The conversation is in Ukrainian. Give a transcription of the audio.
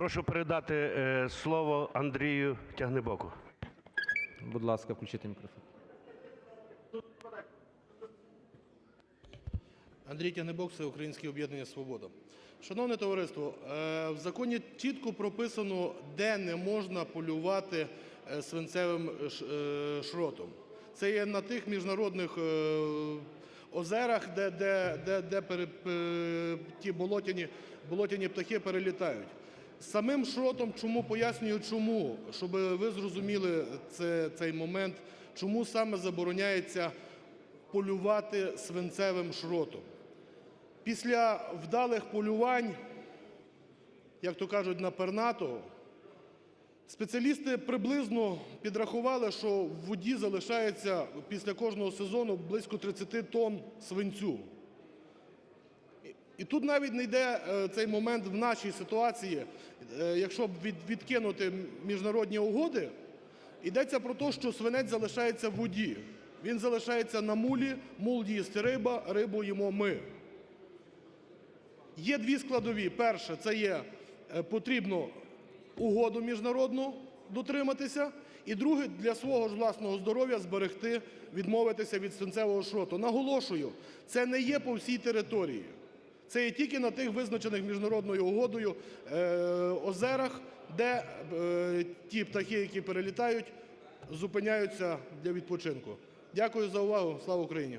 Прошу передати е, слово Андрію Тягнебоку. Будь ласка, включити мікрофон. Андрій Тягнебок, це Українське об'єднання Свобода. Шановне товариство, е, в законі чітко прописано, де не можна полювати е, свинцевим шротом. Це є на тих міжнародних озерах, де, де, де, де ті болотяні, болотяні птахи перелітають. Самим шротом, чому пояснюю, чому, щоб ви зрозуміли це, цей момент, чому саме забороняється полювати свинцевим шротом. Після вдалих полювань, як то кажуть, на пернатого, спеціалісти приблизно підрахували, що в воді залишається після кожного сезону близько 30 тонн свинцю. І- тут навіть не йде е, цей момент в нашій ситуації, е, якщо відкинути міжнародні угоди, йдеться про те, що свинець залишається в воді. Він залишається на мулі, мул їсть риба, рибу їмо ми. Є дві складові. Перше, це є е, потрібно угоду міжнародну дотриматися. І друге, для свого ж власного здоров'я зберегти, відмовитися від свинцевого шроту. Наголошую, це не є по всій території. Це є тільки на тих визначених міжнародною угодою е, озерах, де е, ті птахи, які перелітають, зупиняються для відпочинку. Дякую за увагу. Слава Україні!